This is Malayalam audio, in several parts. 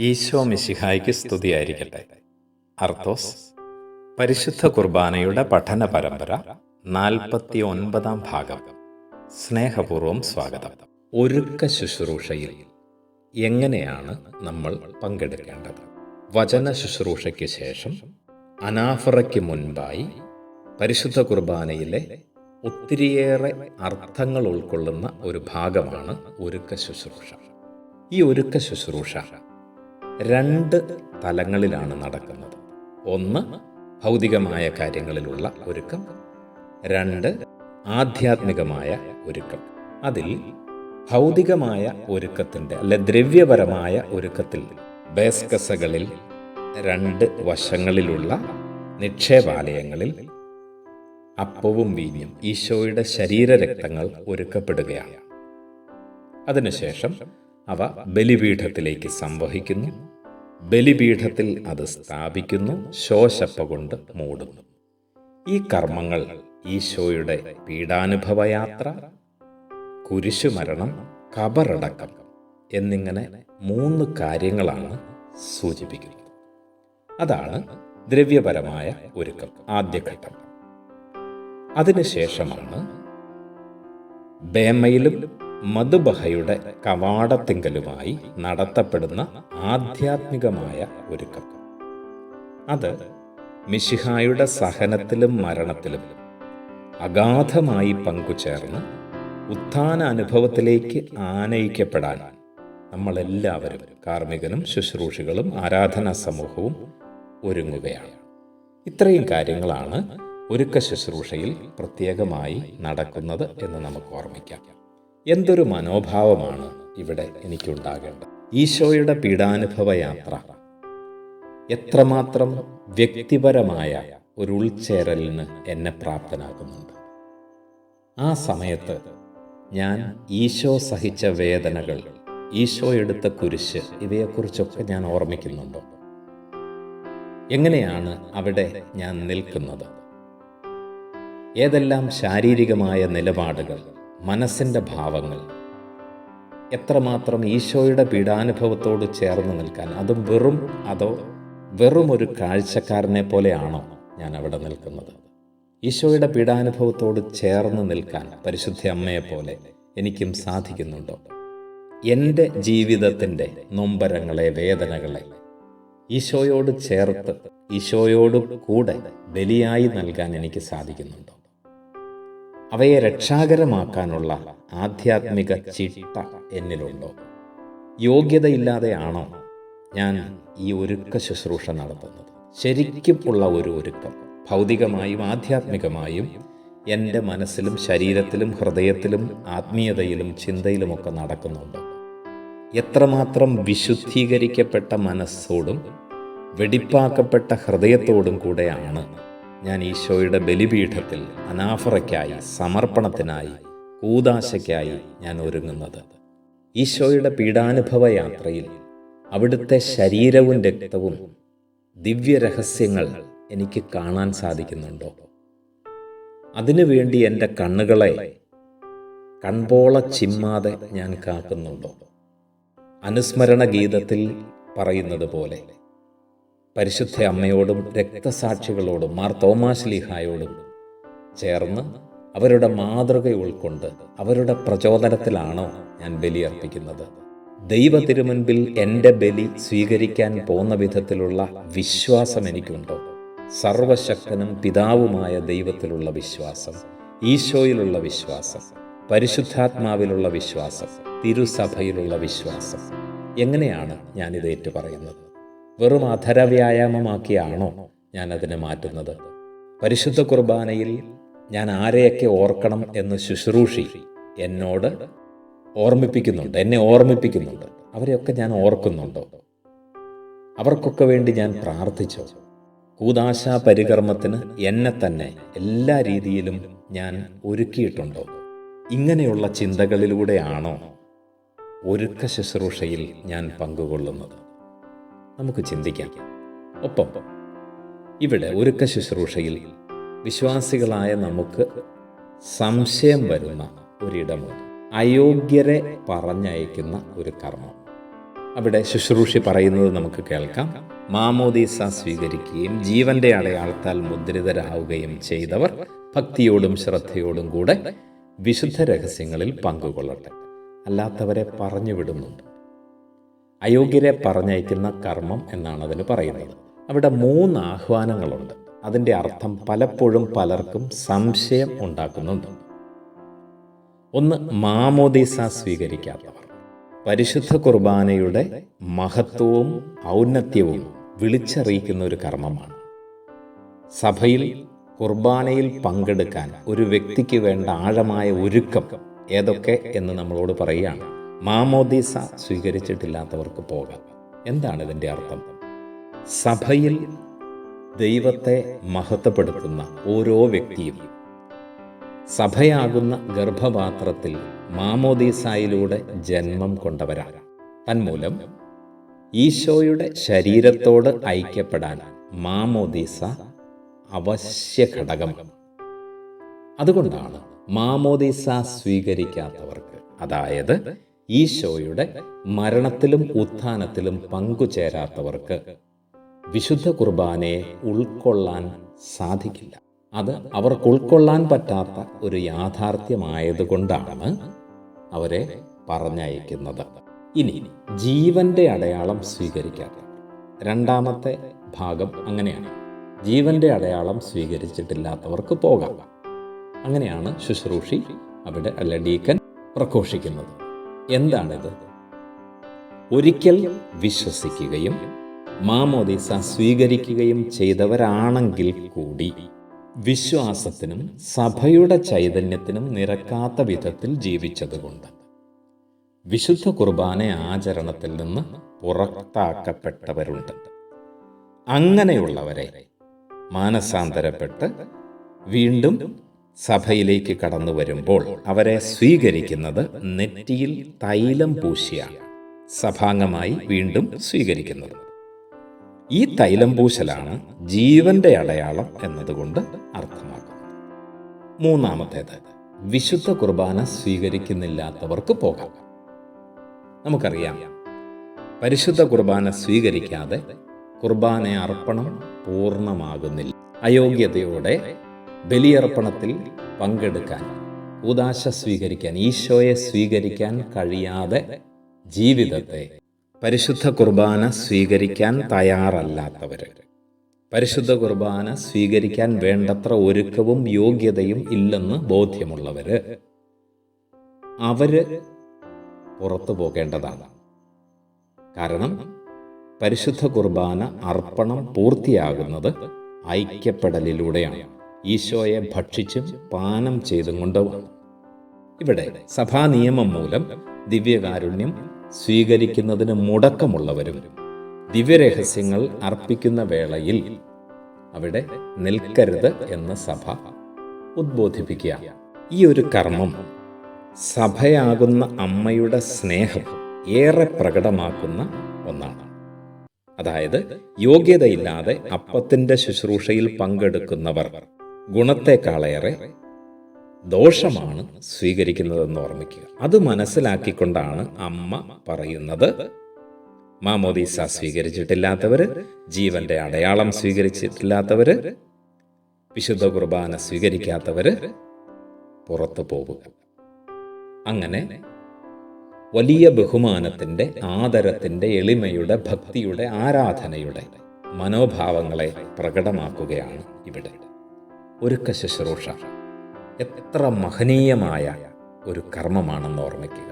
ഈശോ മിശിഹായ്ക്ക് സ്തുതിയായിരിക്കട്ടെ. അർത്തോസ് പരിശുദ്ധ കുർബാനയുടെ പഠന പരമ്പര നാൽപ്പത്തി ഒൻപതാം ഭാഗം. സ്നേഹപൂർവം സ്വാഗതം. ഒരുക്ക ശുശ്രൂഷയിൽ എങ്ങനെയാണ് നമ്മൾ പങ്കെടുക്കേണ്ടത്? വചന ശുശ്രൂഷയ്ക്ക് ശേഷം അനാഫറയ്ക്ക് മുൻപായി പരിശുദ്ധ കുർബാനയിലെ ഒത്തിരിയേറെ അർത്ഥങ്ങൾ ഉൾക്കൊള്ളുന്ന ഒരു ഭാഗമാണ് ഒരുക്ക ശുശ്രൂഷ. ഈ ഒരുക്ക ശുശ്രൂഷ രണ്ട് തലങ്ങളിലാണ് നടക്കുന്നത്. ഒന്ന് ഭൗതികമായ കാര്യങ്ങളിലുള്ള ഒരുക്കം രണ്ട് ആധ്യാത്മികമായ ഒരുക്കം. അതിൽ ഭൗതികമായ ഒരുക്കത്തിന്റെ അല്ലെ ദ്രവ്യപരമായ ഒരുക്കത്തിൽ ബേസ്കസകളിൽ രണ്ട് വശങ്ങളിലുള്ള നിക്ഷേപാലയങ്ങളിൽ അപ്പവും വീഞ്ഞും ഈശോയുടെ ശരീരരക്തങ്ങൾ ഒരുക്കപ്പെടുകയാണ്. അതിനുശേഷം അവ ബലിപീഠത്തിലേക്ക് സംവഹിക്കുന്നു. ബലിപീഠത്തിൽ അത് സ്ഥാപിക്കുന്നു ശോശപ്പ കൊണ്ട് മൂടുന്നു. ഈ കർമ്മങ്ങൾ ഈശോയുടെ പീഡാനുഭവയാത്ര കുരിശുമരണം കബറടക്കം എന്നിങ്ങനെ മൂന്ന് കാര്യങ്ങളാണ് സൂചിപ്പിക്കുന്നത്. അതാണ് ദ്രവ്യപരമായ ഒരുക്കം ആദ്യഘട്ടം. അതിനുശേഷമാണ് ബേമയിലും മധുബഹയുടെ കവാടത്തിങ്കലുമായി നടത്തപ്പെടുന്ന ആധ്യാത്മികമായ ഒരുക്കം അത് മിശിഹായുടെ സഹനത്തിലും മരണത്തിലും അഗാധമായി പങ്കുചേർന്ന് ഉത്ഥാന അനുഭവത്തിലേക്ക് ആനയിക്കപ്പെടാൻ നമ്മളെല്ലാവരും കാർമ്മികനും ശുശ്രൂഷികളും ആരാധനാ സമൂഹവും ഒരുങ്ങുകയാണ്. ഇത്രയും കാര്യങ്ങളാണ് ഒരുക്ക ശുശ്രൂഷയിൽ പ്രത്യേകമായി നടക്കുന്നത് എന്ന് നമുക്ക് ഓർമ്മിക്കാം. എന്തൊരു മനോഭാവമാണ് ഇവിടെ എനിക്കുണ്ടാകേണ്ടത്. ഈശോയുടെ പീഡാനുഭവ യാത്ര. എത്രമാത്രം വ്യക്തിപരമായ ഒരു ഉൾച്ചേരലിന് എന്നെ പ്രാപ്തനാക്കുന്നുണ്ട്. ആ സമയത്ത് ഞാൻ ഈശോ സഹിച്ച വേദനകൾ ഈശോ എടുത്ത കുരിശ് ഇവയെക്കുറിച്ചൊക്കെ ഞാൻ ഓർമ്മിക്കുന്നുണ്ടോ? എങ്ങനെയാണ് അവിടെ ഞാൻ നിൽക്കുന്നത്? ഏതെല്ലാം ശാരീരികമായ നിലപാടുകൾ മനസ്സിന്റെ ഭാവങ്ങൾ. എത്രമാത്രം ഈശോയുടെ പീഡാനുഭവത്തോട് ചേർന്ന് നിൽക്കാൻ അതും വെറും അതോ വെറും ഒരു കാഴ്ചക്കാരനെ പോലെയാണോ ഞാൻ അവിടെ നിൽക്കുന്നത്? ഈശോയുടെ പീഡാനുഭവത്തോട് ചേർന്ന് നിൽക്കാൻ പരിശുദ്ധ അമ്മയെപ്പോലെ എനിക്കും സാധിക്കുന്നുണ്ടോ? എന്റെ ജീവിതത്തിന്റെ നൊമ്പരങ്ങളെ വേദനകളെ ഈശോയോട് ചേർത്ത് ഈശോയോട് കൂടെ ബലിയായി നൽകാൻ എനിക്ക് സാധിക്കുന്നുണ്ടോ? അവയെ രക്ഷാകരമാക്കാനുള്ള ആധ്യാത്മിക ചിട്ട എന്നിലുണ്ടോ? യോഗ്യതയില്ലാതെയാണോ ഞാൻ ഈ ഒരുക്ക ശുശ്രൂഷ നടത്തുന്നത്? ശരിക്കും ഉള്ള ഒരു ഒരുക്കം ഭൗതികമായും ആധ്യാത്മികമായും എന്റെ മനസ്സിലും ശരീരത്തിലും ഹൃദയത്തിലും ആത്മീയതയിലും ചിന്തയിലുമൊക്കെ നടക്കുന്നുണ്ട്. എത്രമാത്രം വിശുദ്ധീകരിക്കപ്പെട്ട മനസ്സോടും വെടിപ്പാക്കപ്പെട്ട ഹൃദയത്തോടും കൂടെയാണ് ഞാൻ ഈശോയുടെ ബലിപീഠത്തിൽ അനാഫറയ്ക്കായി സമർപ്പണത്തിനായി കൂതാശയ്ക്കായി ഞാൻ ഒരുങ്ങുന്നത്. ഈശോയുടെ പീഡാനുഭവ യാത്രയിൽ അവിടുത്തെ ശരീരവും രക്തവും ദിവ്യരഹസ്യങ്ങൾ എനിക്ക് കാണാൻ സാധിക്കുന്നുണ്ടോ? അതിനുവേണ്ടി എന്റെ കണ്ണുകളെ കൺപോള ചിമ്മാതെ ഞാൻ കാക്കുന്നുണ്ടോ? അനുസ്മരണ ഗീതത്തിൽ പറയുന്നത് പോലെ പരിശുദ്ധ അമ്മയോടും രക്തസാക്ഷികളോടും മാർ തോമാശ്ലീഹായോടും ചേർന്ന് അവരുടെ മാതൃക ഉൾക്കൊണ്ട് അവരുടെ പ്രചോദനത്തിലാണോ ഞാൻ ബലിയർപ്പിക്കുന്നത് ദൈവ തിരുമുൻപിൽ എന്റെ ബലി സ്വീകരിക്കാൻ പോകുന്ന വിധത്തിലുള്ള വിശ്വാസം എനിക്കുണ്ടോ? സർവശക്തനും പിതാവുമായ ദൈവത്തിലുള്ള വിശ്വാസം ഈശോയിലുള്ള വിശ്വാസം പരിശുദ്ധാത്മാവിലുള്ള വിശ്വാസം തിരുസഭയിലുള്ള വിശ്വാസം എങ്ങനെയാണ് ഞാനിത് ഏറ്റു പറയുന്നത് വെറും അധര വ്യായാമമാക്കിയാണോ ഞാൻ അതിനെ മാറ്റുന്നത്? പരിശുദ്ധ കുർബാനയിൽ ഞാൻ ആരെയൊക്കെ ഓർക്കണം എന്ന് ശുശ്രൂഷി എന്നോട് ഓർമ്മിപ്പിക്കുന്നുണ്ട് എന്നെ ഓർമ്മിപ്പിക്കുന്നുണ്ട്. അവരെയൊക്കെ ഞാൻ ഓർക്കുന്നുണ്ടോ. അവർക്കൊക്കെ വേണ്ടി ഞാൻ പ്രാർത്ഥിച്ചു. കൂതാശാ പരികർമ്മത്തിന് എന്നെ തന്നെ എല്ലാ രീതിയിലും ഞാൻ ഒരുക്കിയിട്ടുണ്ടോ. ഇങ്ങനെയുള്ള ചിന്തകളിലൂടെയാണോ ഒരുക്ക ശുശ്രൂഷയിൽ ഞാൻ പങ്കുകൊള്ളുന്നത്? നമുക്ക് ചിന്തിക്കാം. ഒപ്പം ഇവിടെ ഒരുക്ക ശുശ്രൂഷയിൽ വിശ്വാസികളായ നമുക്ക് സംശയം വരുന്ന ഒരിടമുണ്ട്. അയോഗ്യരെ പറഞ്ഞയക്കുന്ന ഒരു കർമ്മം. അവിടെ ശുശ്രൂഷി പറയുന്നത് നമുക്ക് കേൾക്കാം. മാമോദീസ സ്വീകരിക്കുകയും ജീവന്റെ അടയാളത്താൽ മുദ്രിതരാവുകയും ചെയ്തവർ ഭക്തിയോടും ശ്രദ്ധയോടും കൂടെ വിശുദ്ധ രഹസ്യങ്ങളിൽ പങ്കുകൊള്ളട്ടെ. അല്ലാത്തവരെ പറഞ്ഞു വിടുന്നുണ്ട് അയോഗ്യരെ പറഞ്ഞയക്കുന്ന കർമ്മം എന്നാണ് അതിന് പറയുന്നത്. അവിടെ മൂന്ന് ആഹ്വാനങ്ങളുണ്ട്. അതിന്റെ അർത്ഥം പലപ്പോഴും പലർക്കും സംശയം ഉണ്ടാക്കുന്നുണ്ട്. ഒന്ന് മാമോദീസ സ്വീകരിക്കാത്തവർ. പരിശുദ്ധ കുർബാനയുടെ മഹത്വവും ഔന്നത്യവും വിളിച്ചറിയിക്കുന്ന ഒരു കർമ്മമാണ്. സഭയിൽ കുർബാനയിൽ പങ്കെടുക്കാൻ ഒരു വ്യക്തിക്ക് വേണ്ട ആഴമായ ഒരുക്കം ഏതൊക്കെ എന്ന് നമ്മളോട് പറയുകയാണ്. മാമോദീസ സ്വീകരിച്ചിട്ടില്ലാത്തവർക്ക് പോകാം. എന്താണ് ഇതിന്റെ അർത്ഥം? സഭയിൽ ദൈവത്തെ മഹത്വപ്പെടുത്തുന്ന ഓരോ വ്യക്തിയും സഭയാകുന്ന ഗർഭപാത്രത്തിൽ മാമോദീസായിലൂടെ ജന്മം കൊണ്ടവരാണ്. തന്മൂലം ഈശോയുടെ ശരീരത്തോട് ഐക്യപ്പെടാൻ മാമോദീസ അവശ്യ ഘടകം. അതുകൊണ്ടാണ് മാമോദീസ സ്വീകരിക്കാത്തവർക്ക് അതായത് ഈശോയുടെ മരണത്തിലും ഉത്ഥാനത്തിലും പങ്കുചേരാത്തവർക്ക് വിശുദ്ധ കുർബാനയെ ഉൾക്കൊള്ളാൻ സാധിക്കില്ല. അത് അവർക്ക് ഉൾക്കൊള്ളാൻ പറ്റാത്ത ഒരു യാഥാർത്ഥ്യമായതുകൊണ്ടാണ് അവരെ പറഞ്ഞയക്കുന്നത്. ഇനി ജീവന്റെ അടയാളം സ്വീകരിക്കാത്ത രണ്ടാമത്തെ ഭാഗം അങ്ങനെയാണ്. ജീവന്റെ അടയാളം സ്വീകരിച്ചിട്ടില്ലാത്തവർക്ക് പോകാം. അങ്ങനെയാണ് ശുശ്രൂഷി അവിടെ അല്ല ഡീക്കൻ പ്രഘോഷിക്കുന്നത്. എന്താണിത്? ഒരിക്കൽ വിശ്വസിക്കുകയും മാമോദീസ സ്വീകരിക്കുകയും ചെയ്തവരാണെങ്കിൽ കൂടി വിശ്വാസത്തിനും സഭയുടെ ചൈതന്യത്തിനും നിരക്കാത്ത വിധത്തിൽ ജീവിച്ചതുകൊണ്ട് വിശുദ്ധ കുർബാന ആചരണത്തിൽ നിന്ന് പുറത്താക്കപ്പെട്ടവരുണ്ട്. അങ്ങനെയുള്ളവരെ മാനസാന്തരപ്പെട്ട് വീണ്ടും സഭയിലേക്ക് കടന്നു വരുമ്പോൾ അവരെ സ്വീകരിക്കുന്നത് നെറ്റിയിൽ തൈലം പൂശിയ സഭാംഗമായി വീണ്ടും സ്വീകരിക്കുന്നത്. ഈ തൈലം പൂശലാണ് ജീവന്റെ അടയാളം എന്നതുകൊണ്ട് അർത്ഥമാക്കുന്നത്. മൂന്നാമത്തേത് വിശുദ്ധ കുർബാന സ്വീകരിക്കുന്നില്ലാത്തവർക്ക് പോകാം. നമുക്കറിയാം പരിശുദ്ധ കുർബാന സ്വീകരിക്കാതെ കുർബാന അർപ്പണം പൂർണമാകുന്നില്ല. അയോഗ്യതയോടെ ബലിയർപ്പണത്തിൽ പങ്കെടുക്കാൻ ഉദാശ സ്വീകരിക്കാൻ ഈശോയെ സ്വീകരിക്കാൻ കഴിയാതെ ജീവിതത്തെ പരിശുദ്ധ കുർബാന സ്വീകരിക്കാൻ തയ്യാറല്ലാത്തവർ. പരിശുദ്ധ കുർബാന സ്വീകരിക്കാൻ വേണ്ടത്ര ഒരുക്കവും യോഗ്യതയും ഇല്ലെന്ന് ബോധ്യമുള്ളവർ അവർ പുറത്തു പോകേണ്ടതാണ്. കാരണം പരിശുദ്ധ കുർബാന അർപ്പണം പൂർത്തിയാകുന്നത് ഐക്യപ്പെടലിലൂടെയാണ്. ഈശോയെ ഭക്ഷിച്ചും പാനം ചെയ്തും കൊണ്ടുമാണ് ഇവിടെ സഭാ നിയമം മൂലം ദിവ്യകാരുണ്യം സ്വീകരിക്കുന്നതിന് മുടക്കമുള്ളവരും ദിവ്യരഹസ്യങ്ങൾ അർപ്പിക്കുന്ന വേളയിൽ അവിടെ നിൽക്കരുത് എന്ന് സഭ ഉദ്ബോധിപ്പിക്കുക. ഈ ഒരു കർമ്മം സഭയാകുന്ന അമ്മയുടെ സ്നേഹം ഏറെ പ്രകടമാക്കുന്ന ഒന്നാണ്. അതായത് യോഗ്യതയില്ലാതെ അപ്പത്തിന്റെ ശുശ്രൂഷയിൽ പങ്കെടുക്കുന്നവർ ഗുണത്തെക്കാളേറെ ദോഷമാണ് സ്വീകരിക്കുന്നതെന്ന് ഓർമ്മിക്കുക. അത് മനസ്സിലാക്കിക്കൊണ്ടാണ് അമ്മ പറയുന്നത് മാമോദീസ സ്വീകരിച്ചിട്ടില്ലാത്തവര് ജീവന്റെ അടയാളം സ്വീകരിച്ചിട്ടില്ലാത്തവര് വിശുദ്ധ കുർബാന സ്വീകരിക്കാത്തവര് പുറത്തു പോവുക. അങ്ങനെ വലിയ ബഹുമാനത്തിന്റെ ആദരത്തിന്റെ എളിമയുടെ ഭക്തിയുടെ ആരാധനയുടെ മനോഭാവങ്ങളെ പ്രകടമാക്കുകയാണ് ഇവിടെ. ഒരുക്ക ശുശ്രൂഷ. എത്ര മഹനീയമായ ഒരു കർമ്മമാണെന്ന് ഓർമ്മിക്കുക.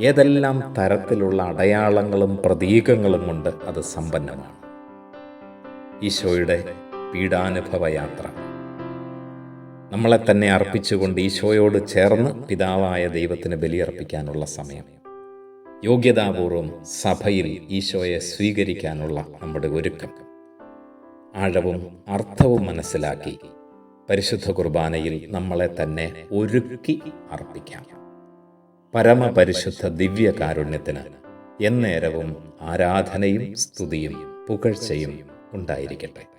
ഏതെല്ലാം തരത്തിലുള്ള അടയാളങ്ങളും പ്രതീകങ്ങളും കൊണ്ട് അത് സമ്പന്നമാണ്. ഈശോയുടെ പീഡാനുഭവ യാത്ര. നമ്മളെ തന്നെ അർപ്പിച്ചുകൊണ്ട് ഈശോയോട് ചേർന്ന് പിതാവായ ദൈവത്തിന് ബലിയർപ്പിക്കാനുള്ള സമയം. യോഗ്യതാപൂർവം സഭയിൽ ഈശോയെ സ്വീകരിക്കാനുള്ള നമ്മുടെ ഒരുക്കം. ആഴവും അർത്ഥവും മനസ്സിലാക്കി പരിശുദ്ധ കുർബാനയിൽ നമ്മളെ തന്നെ ഒരുക്കി അർപ്പിക്കാം. പരമപരിശുദ്ധ ദിവ്യ കാരുണ്യത്തിന് എന്നേരവും ആരാധനയും സ്തുതിയും പുകഴ്ചയും ഉണ്ടായിരിക്കട്ടെ.